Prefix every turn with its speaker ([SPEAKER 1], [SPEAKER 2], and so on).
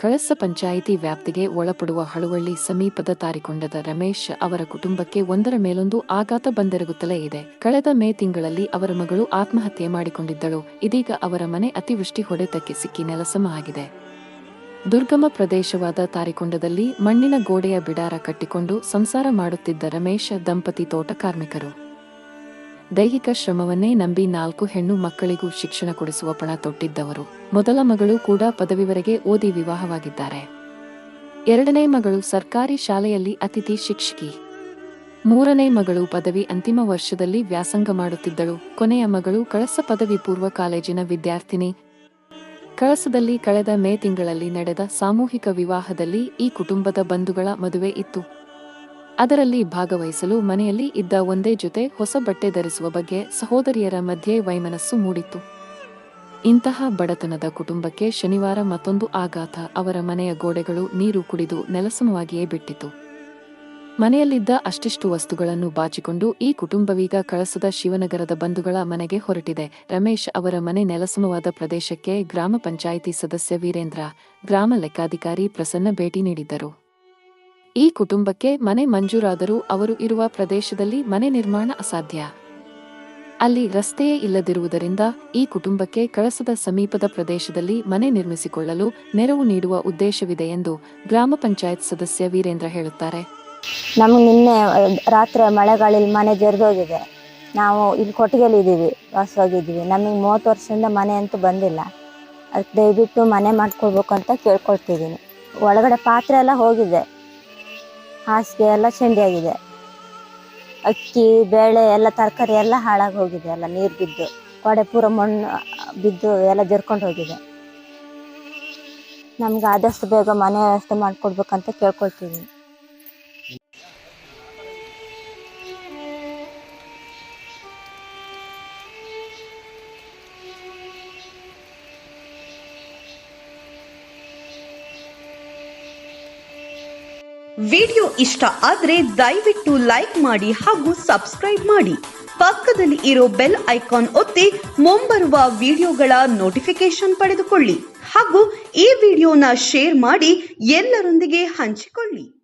[SPEAKER 1] ಕಳಸ ಪಂಚಾಯಿತಿ ವ್ಯಾಪ್ತಿಗೆ ಒಳಪಡುವ ಹಳುವಳ್ಳಿ ಸಮೀಪದ ತಾರಿಕೊಂಡದ ರಮೇಶ್ ಅವರ ಕುಟುಂಬಕ್ಕೆ ಒಂದರ ಮೇಲೊಂದು ಆಘಾತ ಬಂದೆರಗುತ್ತಲೇ ಇದೆ. ಕಳೆದ ಮೇ ತಿಂಗಳಲ್ಲಿ ಅವರ ಮಗಳು ಆತ್ಮಹತ್ಯೆ ಮಾಡಿಕೊಂಡಿದ್ದಳು. ಇದೀಗ ಅವರ ಮನೆ ಅತಿವೃಷ್ಟಿ ಹೊಡೆತಕ್ಕೆ ಸಿಕ್ಕಿ ನೆಲಸಮ ಆಗಿದೆ. ದುರ್ಗಮ ಪ್ರದೇಶವಾದ ತಾರಿಕೊಂಡದಲ್ಲಿ ಮಣ್ಣಿನ ಗೋಡೆಯ ಬಿಡಾರ ಕಟ್ಟಿಕೊಂಡು ಸಂಸಾರ ಮಾಡುತ್ತಿದ್ದ ರಮೇಶ್ ದಂಪತಿ ತೋಟ ಕಾರ್ಮಿಕರು. ದೈಹಿಕ ಶ್ರಮವನ್ನೇ ನಂಬಿ ನಾಲ್ಕು ಹೆಣ್ಣು ಮಕ್ಕಳಿಗೂ ಶಿಕ್ಷಣ ಕೊಡಿಸುವ ಪಣ ತೊಟ್ಟಿದ್ದವರು. ಮೊದಲ ಮಗಳು ಕೂಡ ಪದವಿವರೆಗೆ ಓದಿ ವಿವಾಹವಾಗಿದ್ದಾರೆ. ಎರಡನೇ ಮಗಳು ಸರ್ಕಾರಿ ಶಾಲೆಯಲ್ಲಿ ಅತಿಥಿ ಶಿಕ್ಷಕಿ. ಮೂರನೇ ಮಗಳು ಪದವಿ ಅಂತಿಮ ವರ್ಷದಲ್ಲಿ ವ್ಯಾಸಂಗ ಮಾಡುತ್ತಿದ್ದಳು. ಕೊನೆಯ ಮಗಳು ಕಳಸ ಪದವಿ ಪೂರ್ವ ಕಾಲೇಜಿನ ವಿದ್ಯಾರ್ಥಿನಿ. ಕಳಸದಲ್ಲಿ ಕಳೆದ ಮೇ ತಿಂಗಳಲ್ಲಿ ನಡೆದ ಸಾಮೂಹಿಕ ವಿವಾಹದಲ್ಲಿ ಈ ಕುಟುಂಬದ ಬಂಧುಗಳ ಮದುವೆ ಇತ್ತು. ಅದರಲ್ಲಿ ಭಾಗವಹಿಸಲು ಮನೆಯಲ್ಲಿ ಇದ್ದ ಒಂದೇ ಜೊತೆ ಹೊಸ ಬಟ್ಟೆ ಧರಿಸುವ ಬಗ್ಗೆ ಸಹೋದರಿಯರ ಮಧ್ಯೆ ವೈಮನಸ್ಸು ಮೂಡಿತು. ಇಂತಹ ಬಡತನದ ಕುಟುಂಬಕ್ಕೆ ಶನಿವಾರ ಮತ್ತೊಂದು ಆಘಾತ. ಅವರ ಮನೆಯ ಗೋಡೆಗಳು ನೀರು ಕುಡಿದು ನೆಲಸಮವಾಗಿಯೇ ಬಿಟ್ಟಿತು. ಮನೆಯಲ್ಲಿದ್ದ ಅಷ್ಟಿಷ್ಟು ವಸ್ತುಗಳನ್ನು ಬಾಚಿಕೊಂಡು ಈ ಕುಟುಂಬವೀಗ ಕಳಸದ ಶಿವನಗರದ ಬಂಧುಗಳ ಮನೆಗೆ ಹೊರಟಿದೆ. ರಮೇಶ್ ಅವರ ಮನೆ ನೆಲಸಮವಾದ ಪ್ರದೇಶಕ್ಕೆ ಗ್ರಾಮ ಪಂಚಾಯಿತಿ ಸದಸ್ಯ ವೀರೇಂದ್ರ, ಗ್ರಾಮ ಲೆಕ್ಕಾಧಿಕಾರಿ ಪ್ರಸನ್ನ ಭೇಟಿ ನೀಡಿದ್ದರು. ಈ ಕುಟುಂಬಕ್ಕೆ ಮನೆ ಮಂಜೂರಾದರೂ ಅವರು ಇರುವ ಪ್ರದೇಶದಲ್ಲಿ ಮನೆ ನಿರ್ಮಾಣ ಅಸಾಧ್ಯ. ಅಲ್ಲಿ ರಸ್ತೆಯೇ ಇಲ್ಲದಿರುವುದರಿಂದ ಈ ಕುಟುಂಬಕ್ಕೆ ಕಳಸದ ಸಮೀಪದ ಪ್ರದೇಶದಲ್ಲಿ ಮನೆ ನಿರ್ಮಿಸಿಕೊಳ್ಳಲು ನೆರವು ನೀಡುವ ಉದ್ದೇಶವಿದೆ ಎಂದು ಗ್ರಾಮ ಪಂಚಾಯತ್ ಸದಸ್ಯ ವೀರೇಂದ್ರ ಹೇಳುತ್ತಾರೆ.
[SPEAKER 2] ನಮಗೆ ನಿನ್ನೆ ರಾತ್ರಿ ಮಳೆಗಾಲಲ್ಲಿ ಮನೆ ಜರಿದೋಗಿದೆ. ನಾವು ಇಲ್ಲಿ ಕೊಟ್ಟಿಗೆಲಿ ಇದ್ದೀವಿ, ವಾಸವಾಗಿದ್ದೀವಿ. ನಮಗೆ ಮೂವತ್ತು ವರ್ಷದಿಂದ ಮನೆ ಅಂತೂ ಬಂದಿಲ್ಲ. ಅದಕ್ಕೆ ದಯವಿಟ್ಟು ಮನೆ ಮಾಡ್ಕೊಳ್ಬೇಕು ಅಂತ ಕೇಳ್ಕೊಳ್ತಿದ್ದೀನಿ. ಒಳಗಡೆ ಪಾತ್ರೆ ಎಲ್ಲ ಹೋಗಿದೆ. ಹಾಸಿಗೆ ಎಲ್ಲ ಚೆಂಡಿಯಾಗಿದೆ ಅಕ್ಕಿ, ಬೇಳೆ ಎಲ್ಲ ತರಕಾರಿ ಎಲ್ಲ ಹಾಳಾಗಿ ಹೋಗಿದೆ ಎಲ್ಲ ನೀರು ಬಿದ್ದು. ಕೊಡೆ ಪೂರ ಮಣ್ಣು ಬಿದ್ದು ಎಲ್ಲ ಜರ್ಕೊಂಡು ಹೋಗಿದೆ. ನಮ್ಗೆ ಆದಷ್ಟು ಬೇಗ ಮನೆ ವ್ಯವಸ್ಥೆ ಮಾಡಿಕೊಡ್ಬೇಕಂತ ಕೇಳ್ಕೊಳ್ತಿದ್ದೀನಿ
[SPEAKER 3] ವಿಡಿಯೋ ಇಷ್ಟ ಆದ್ರೆ ದಯವಿಟ್ಟು ಲೈಕ್ ಮಾಡಿ ಹಾಗೂ ಸಬ್ಸ್ಕ್ರೈಬ್ ಮಾಡಿ. ಪಕ್ಕದಲ್ಲಿ ಇರೋ ಬೆಲ್ ಐಕಾನ್ ಒತ್ತಿ ಮುಂಬರುವ ವಿಡಿಯೋಗಳ ನೋಟಿಫಿಕೇಶನ್ ಪಡೆದುಕೊಳ್ಳಿ ಹಾಗೂ ಈ ವಿಡಿಯೋನ ಶೇರ್ ಮಾಡಿ ಎಲ್ಲರೊಂದಿಗೆ ಹಂಚಿಕೊಳ್ಳಿ.